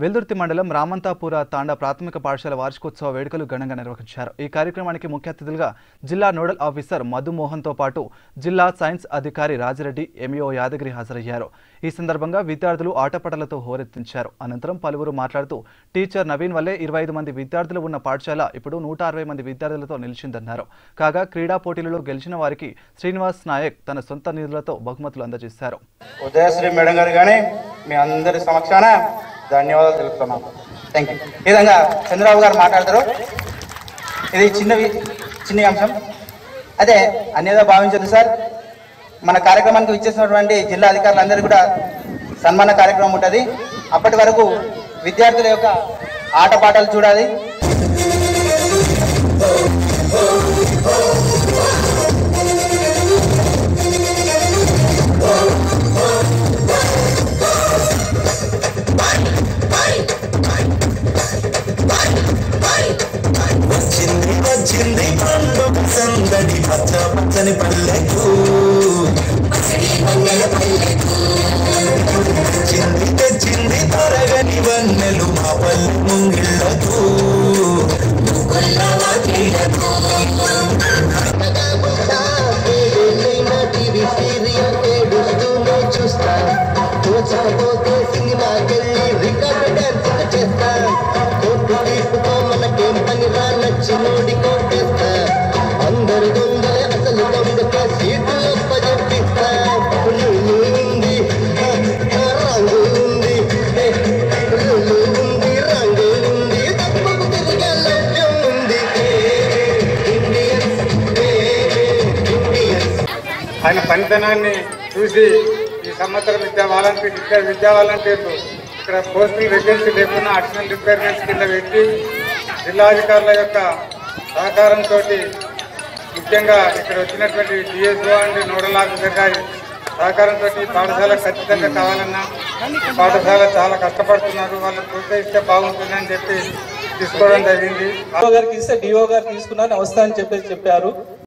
వెల్దుర్తి మండలం రామంతాపుర తాండా ప్రాథమిక పాఠశాల వార్షికోత్సవ వేడుకలు ఘనంగా నిర్వహించారు. ఈ కార్యక్రమానికి ముఖ్య అతిథులుగా జిల్లా నోడల్ ఆఫీసర్ మధుమోహన్తో పాటు జిల్లా సైన్స్ అధికారి రాజిరెడ్డి ఎంఈఓ యాదగిరి హాజరయ్యారు. ఈ సందర్భంగా విద్యార్థులు ఆటపాటలతో హోరెత్తించారు. అనంతరం పలువురు మాట్లాడుతూ టీచర్ నవీన్ వల్లే ఇరవై ఐదు మంది విద్యార్థులు ఉన్న పాఠశాల ఇప్పుడు నూట అరవై మంది విద్యార్థులతో నిలిచిందన్నారు. కాగా క్రీడా పోటీలలో గెలిచిన వారికి శ్రీనివాస్ నాయక్ తన సొంత నిధులతో బహుమతులు అందజేశారు. ఉదయశ్రీ మేడం గారు కానీ మీ అందరి సమక్షాన ధన్యవాదాలు తెలుపుతున్నాను థ్యాంక్ యూ ఈ విధంగా చంద్రబాబు గారు మాట్లాడతారు. ఇది చిన్నవి చిన్న అంశం. అదే అన్యదా భావించదు సార్. మన కార్యక్రమానికి ఇచ్చేసినటువంటి జిల్లా అధికారులందరూ కూడా సన్మాన కార్యక్రమం ఉంటుంది. అప్పటి వరకు విద్యార్థుల యొక్క ఆటపాటలు చూడాలి. పచ్చడి పచ్చ పచ్చని పల్లెకు. తెచ్చింది తెచ్చింది తరగని వన్నెలు మా పల్లె ముంగిళ్ళకు. చూసకపోతే సినిమాకెళ్ళి రికార్డు డాన్స్ చేస్తా. కోర్టు తీర్పుతో మనకేం పని రా నచ్చినోడి ఆయన పనితనాన్ని చూసి ఈ సంవత్సరం విద్యా వాలంటీర్ ఇక్కడ విద్యా వాలంటీర్లు ఇక్కడ పోస్టులు వేకెన్సీ లేకుండా అడిషనల్ రిక్వైర్మెంట్స్ కింద పెట్టి జిల్లాధికారుల యొక్క సహకారంతో ముఖ్యంగా ఇక్కడ వచ్చినటువంటి డిఎస్ఓ అండ్ నోడల్ ఆఫీసర్ గారి సహకారంతో పాఠశాల ఖచ్చితంగా కావాలన్నా పాఠశాల చాలా కష్టపడుతున్నారు వాళ్ళు ప్రోత్సహిస్తే బాగుంటుందని చెప్పి తీసుకోవడం జరిగింది. డిఓ గారికి ఇస్తే డిఓ గారు తీసుకున్నాను అవసరం అని చెప్పేసి చెప్పారు.